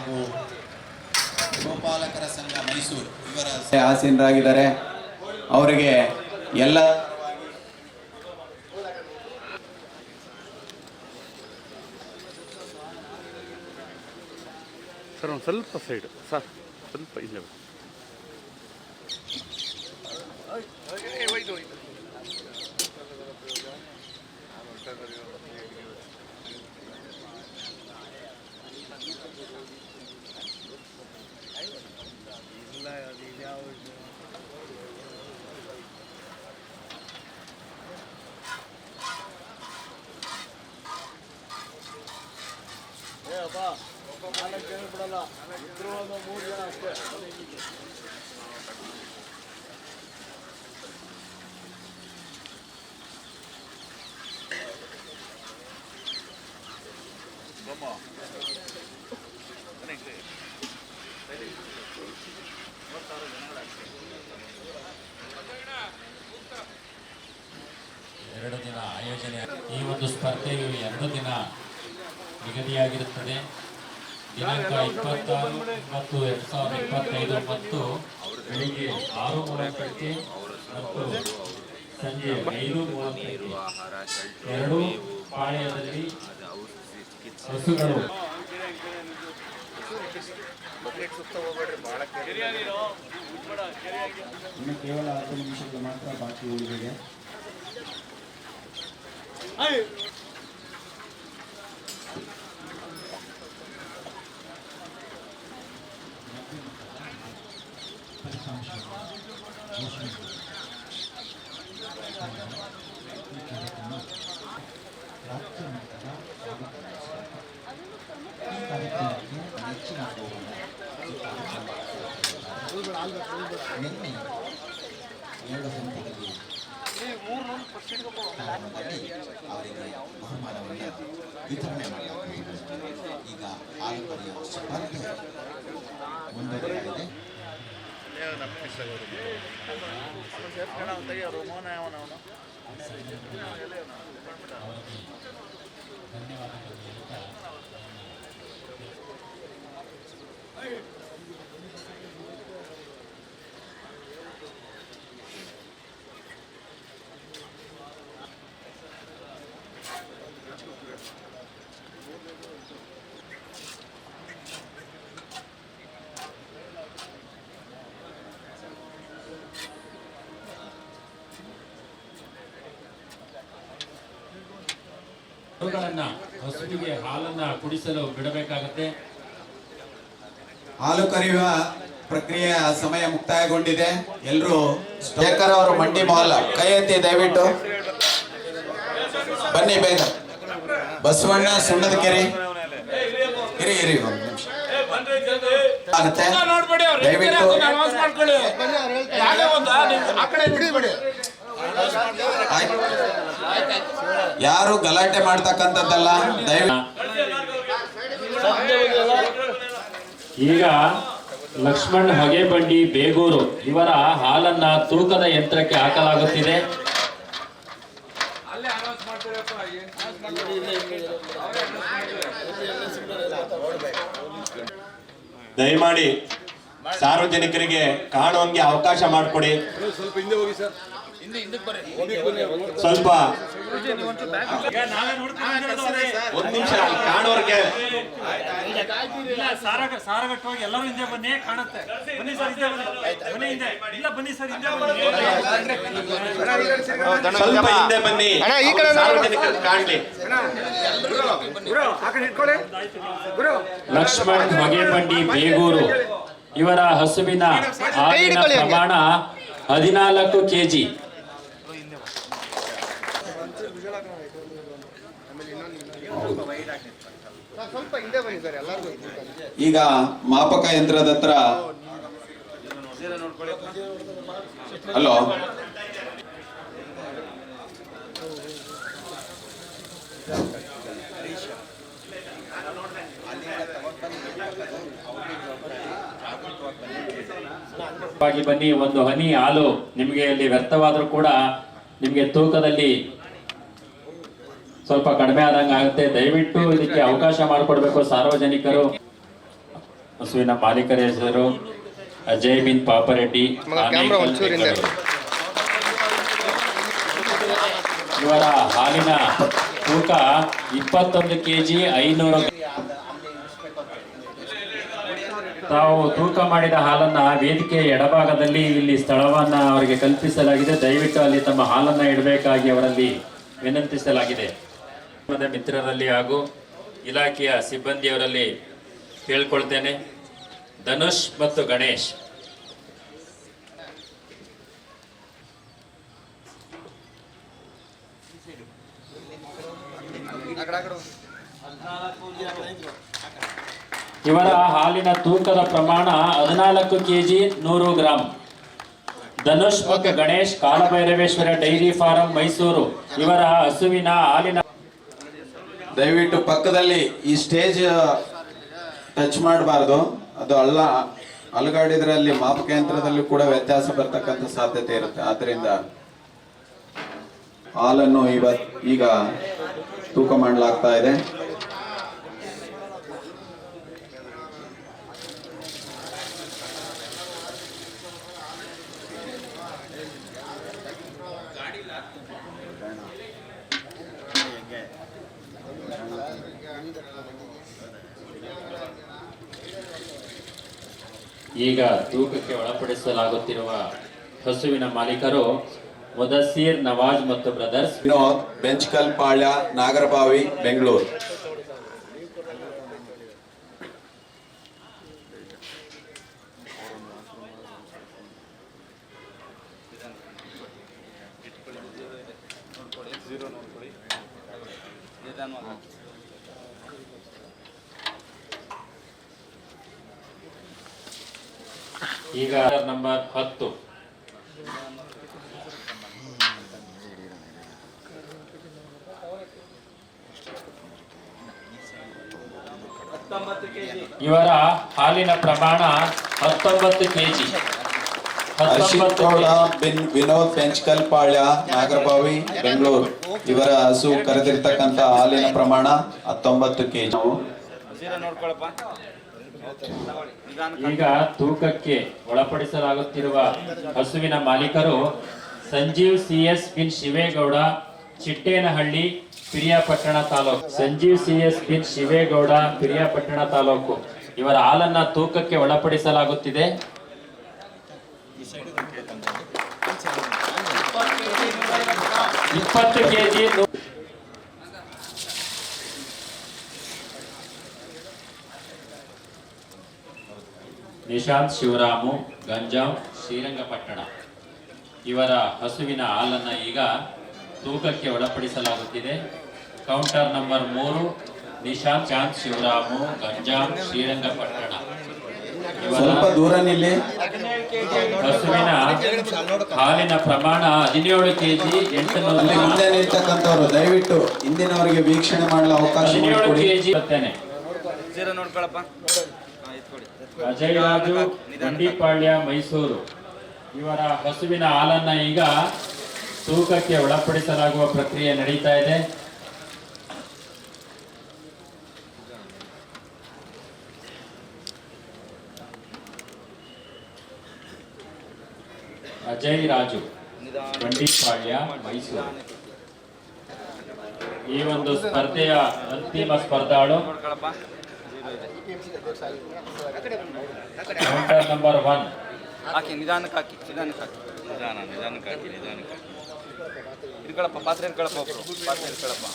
ಹಾಗೂ ಗೋಪಾಲಕರ ಸಂಘ ಮೈಸೂರು ಇವರ ಆಸೀನರಾಗಿದ್ದಾರೆ. ಅವರಿಗೆ ಎಲ್ಲ ಸರ್ ಒಂದು ಸ್ವಲ್ಪ ಸೈಡ್. ಸರ್ ಸ್ವಲ್ಪ ಇಲ್ಲೇ ಏ ಅಪ್ಪ ನಾಲ್ಕು ಜನ ಬಿಡಲ್ಲ ಇದ್ರು ಒಂದು ಮೂರು ಜನ ಅಷ್ಟೇ Come on. ಎರಡು ದಿನ ಆಯೋಜನೆ ಈ ಒಂದು ಸ್ಪರ್ಧೆಯು ಎರಡು ದಿನ ನಿಗದಿಯಾಗಿರುತ್ತದೆ. ದಿನಾಂಕ ಇಪ್ಪತ್ತಾರು ಮತ್ತು ಎರಡು ಸಾವಿರದ ಇಪ್ಪತ್ತೈದು ಮತ್ತು ಬೆಳಿಗ್ಗೆ ಆರು ಮೂವತ್ತಕ್ಕೆ ಮತ್ತು ಸಂಜೆ ಐದು ಮೂವತ್ತಕ್ಕೆ. ಎರಡೂ ಪಾಳ್ಯದಲ್ಲಿ ಹಸುಗಳು ಇನ್ನು ಕೇವಲ ಹತ್ತು ನಿಮಿಷಗಳು ಮಾತ್ರ ಬಾಕಿ ಉಳಿದಿದೆ ನಿನ್ನೆ ಎರಡು ಹಂತದಲ್ಲಿ ಕಾರಣದಲ್ಲಿ ಅವರಿಗೆ ಬಹುಮಾನವನ್ನು ವಿತರಣೆ ಮಾಡಲಾಗಿದೆ ಈಗ ಆಲುಪರಿಯ ಸ್ಪರ್ಧೆ ಮುಂದುವರೆಯಲಿದೆ ಧನ್ಯವಾದಗಳು. ಅವುಗಳನ್ನ ಹಸುವಿಗೆ ಹಾಲನ್ನ ಕುಡಿಸಲು ಬಿಡಬೇಕಾಗತ್ತೆ. ಹಾಲು ಕರೆಯುವ ಪ್ರಕ್ರಿಯೆ ಸಮಯ ಮುಕ್ತಾಯಗೊಂಡಿದೆ. ಎಲ್ಲರೂ ಶೇಖರ್ ಅವರು ಮಂಡಿ ಮಾಲ್ ಕೈ ಎತ್ತಿ ದಯವಿಟ್ಟು. ಬನ್ನಿ ಬೇಗ. ಬಸವಣ್ಣ ಸುಣ್ಣದ ಕೆರೆ. ಇರಿ ಇರಿ ಒಂದು ನಿಮಿಷ. ಆಗುತ್ತೆ. ದಯವಿಟ್ಟು. ಆಯ್ತು. ಯಾರು ಗಲಾಟೆ ಮಾಡ್ತಕ್ಕಂಥದ್ದಲ್ಲ? ದಯವಿಟ್ಟು. ಈಗ ಲಕ್ಷ್ಮಣ್ ಹೊಗೆಬಂಡಿ ಬೇಗೂರು ಇವರ ಹಾಲನ್ನ ತೂಕದ ಯಂತ್ರಕ್ಕೆ ಹಾಕಲಾಗುತ್ತಿದೆ. ದಯಮಾಡಿ ಸಾರ್ವಜನಿಕರಿಗೆ ಕಾಣುವಂಗೆ ಅವಕಾಶ ಮಾಡಿಕೊಡಿ. ಸ್ವಲ್ಪ ಒಂದ್ ನಿಮಿಷ ಕಾಣೋರ್ಗೆ. ಸಾರಾಗಟ್ಟವಾಗಿ ಎಲ್ಲರೂ ಹಿಂದೆ ಬನ್ನಿ ಕಾಣುತ್ತೆ. ಬನ್ನಿ ಸರ್ ಹಿಂದೆ ಬನ್ನಿ. ಬನ್ನಿ ಹಿಂದೆ. ಇಲ್ಲ ಬನ್ನಿ ಸರ್ ಹಿಂದೆ ಬನ್ನಿ. ಸ್ವಲ್ಪ ಹಿಂದೆ ಬನ್ನಿ. ಸಾರ್ವಜನಿಕರು ಕಾಣ್ಲಿ. ಲಕ್ಷ್ಮಣ್ ಮಗೇಬಂಡಿ ಬೇಗೂರು ಇವರ ಹಸುವಿನ ಹಾಲಿನ ಪ್ರಮಾಣ ಹದಿನಾಲ್ಕು ಕೆಜಿ. ಈಗ ಮಾಪಕ ಯಂತ್ರದ ಹತ್ರ ಹಲೋ? ಬನ್ನಿ ಒಂದು ಹನಿ ಹಾಲು ನಿಮಗೆ ಅಲ್ಲಿ ವ್ಯರ್ಥವಾದರೂ ಕೂಡ ನಿಮಗೆ ತೂಕದಲ್ಲಿ ಸ್ವಲ್ಪ ಕಡಿಮೆ ಆದಂಗೆ ಆಗುತ್ತೆ. ದಯವಿಟ್ಟು ಇದಕ್ಕೆ ಅವಕಾಶ ಮಾಡಿಕೊಡ್ಬೇಕು ಸಾರ್ವಜನಿಕರು. ಹಸುವಿನ ಮಾಲೀಕರ ಹೆಸರು ಅಜಯ್ ಬಿನ್ ಪಾಪರೆಡ್ಡಿ. ಇವರ ಹಾಲಿನ ತೂಕ ಇಪ್ಪತ್ತೊಂದು ಕೆಜಿ ಐನೂರು ತಾವು ತೂಕ ಮಾಡಿದ ಹಾಲನ್ನ ವೇದಿಕೆಯ ಎಡಭಾಗದಲ್ಲಿ ಇಲ್ಲಿ ಸ್ಥಳವನ್ನ ಅವರಿಗೆ ಕಲ್ಪಿಸಲಾಗಿದೆ. ದಯವಿಟ್ಟು ಅಲ್ಲಿ ತಮ್ಮ ಹಾಲನ್ನ ಇಡಬೇಕಾಗಿ ಅವರಲ್ಲಿ ವಿನಂತಿಸಲಾಗಿದೆ. ಮಿತ್ರರಲ್ಲಿ ಹಾಗೂ ಇಲಾಖೆಯ ಸಿಬ್ಬಂದಿಯವರಲ್ಲಿ ಕೇಳ್ಕೊಳ್ತೇನೆ. ಧನುಷ್ ಮತ್ತು ಗಣೇಶ್. ಇವರ ಹಾಲಿನ ತೂಕದ ಪ್ರಮಾಣ ಹದಿನಾಲ್ಕು ಕೆಜಿ ನೂರು ಗ್ರಾಂ. ಧನುಷ್ ಮತ್ತು ಗಣೇಶ್, ಕಾಲಭೈರವೇಶ್ವರ ಡೈರಿ ಫಾರಂ ಮೈಸೂರು. ಇವರ ಹಸುವಿನ ಹಾಲಿನ ದಯವಿಟ್ಟು ಪಕ್ಕದಲ್ಲಿ ಈ ಸ್ಟೇಜ್ ಟಚ್ ಮಾಡಬಾರ್ದು. ಅದು ಅಲ್ಲ ಮಾಪಕ ಯಂತ್ರದಲ್ಲಿ ಕೂಡ ವ್ಯತ್ಯಾಸ ಬರ್ತಕ್ಕಂಥ ಸಾಧ್ಯತೆ ಇರುತ್ತೆ. ಆದ್ರಿಂದ ಹಾಲನ್ನು ಇವತ್ತು ಈಗ ತೂಕ ಮಾಡಲಾಗ್ತಾ ಇದೆ. ಈಗ ತೂಕಕ್ಕೆ ಒಳಪಡಿಸಲಾಗುತ್ತಿರುವ ಹಸುವಿನ ಮಾಲೀಕರು ಮುದಸೀರ್ ನವಾಜ್ ಮತ್ತು ಬ್ರದರ್ಸ್ ವಿನೋದ್ ಬೆಂಚ್ಕಲ್ ಪಾಳ್ಯ ನಾಗರಬಾವಿ ಬೆಂಗಳೂರು. ಈಗ ನಂಬರ್ ಹತ್ತು. ಇವರ ಹಾಲಿನ ಪ್ರಮಾಣ ಹತ್ತೊಂಬತ್ತು ಕೆಜಿ ಹರ್ಷಿತ್ ಗೌಡ ಬಿನ್ ವಿನೋದ್ ಬೆಂಚ್ಕಲ್ ಪಾಳ್ಯ ನಾಗರಬಾವಿ ಬೆಂಗಳೂರು. ಇವರ ಹಸು ಕರೆದಿರ್ತಕ್ಕಂಥ ಹಾಲಿನ ಪ್ರಮಾಣ ಹತ್ತೊಂಬತ್ತು ಕೆಜಿ ಈಗ ತೂಕಕ್ಕೆ ಒಳಪಡಿಸಲಾಗುತ್ತಿರುವ ಹಸುವಿನ ಮಾಲೀಕರು ಸಂಜೀವ್ ಸಿಎಸ್ ಬಿನ್ ಶಿವೇಗೌಡ, ಚಿಟ್ಟೇನಹಳ್ಳಿ, ಪಿರಿಯಾಪಟ್ಟಣ ತಾಲೂಕು. ಸಂಜೀವ್ ಸಿಎಸ್ ಬಿನ್ ಶಿವೇಗೌಡ, ಪಿರಿಯಾಪಟ್ಟಣ ತಾಲೂಕು. ಇವರ ಹಾಲನ್ನ ತೂಕಕ್ಕೆ ಒಳಪಡಿಸಲಾಗುತ್ತಿದೆ. ಇಪ್ಪತ್ತು ಕೆಜಿ ನಿಶಾಂತ್ ಶಿವರಾಮು ಗಂಜಾಂ ಶ್ರೀರಂಗಪಟ್ಟಣ. ಇವರ ಹಸುವಿನ ಹಾಲನ್ನು ಈಗ ತೂಕಕ್ಕೆ ಒಳಪಡಿಸಲಾಗುತ್ತಿದೆ. ಕೌಂಟರ್ ನಂಬರ್ ಮೂರು ನಿಶಾಂತ್ ಶಾಂತ್ ಶಿವರಾಮು ಗಂಜಾಂ ಶ್ರೀರಂಗಪಟ್ಟಣ. ಇವರ ಸ್ವಲ್ಪ ದೂರ ನಿಲ್ಲಿ. ಹಸುವಿನ ಹಾಲಿನ ಪ್ರಮಾಣ ಹದಿನೇಳು ಕೆಜಿ ಜಿ ಎಂಟುನೂರು ನಿಲ್ತಕ್ಕಂಥವ್ರು ದಯವಿಟ್ಟು ಹಿಂದಿನವರಿಗೆ ವೀಕ್ಷಣೆ ಮಾಡಲು ಅವಕಾಶ ಹದಿನೇಳು ಕೆಜಿ ಬರ್ತೇನೆ. ಅಜಯ್ ರಾಜು ಬಂಡಿಪಾಳ್ಯ ಮೈಸೂರು. ಇವರ ಹಸುವಿನ ಹಾಲನ್ನ ಈಗ ತೂಕಕ್ಕೆ ಒಳಪಡಿಸಲಾಗುವ ಪ್ರಕ್ರಿಯೆ ನಡೀತಾ ಇದೆ. ಅಜಯ್ ರಾಜು ಬಂಡಿಪಾಳ್ಯ ಮೈಸೂರು. ಈ ಒಂದು ಸ್ಪರ್ಧೆಯ ಅಂತಿಮ ಸ್ಪರ್ಧಾಳು ಕೌಂಟರ್ ನಂಬರ್ ಒನ್ ಹಾಕಿ ನಿಧಾನಕ್ಕೆ ಹಾಕಿ ನಿಧಾನಕ್ಕೆ ಹಾಕಿ ನಿಧಾನ ನಿಧಾನಕ್ಕೆ ಹಾಕಿ ನಿಧಾನಕ್ಕೆ ಹಾಕಿ ಇಟ್ಕೊಳಪ್ಪ ಪಾತ್ರೆ ಇಟ್ಕೊಳಪ್ಪ ಒಬ್ರು ಪಾತ್ರೆ ಇಟ್ಕೊಳಪ್ಪ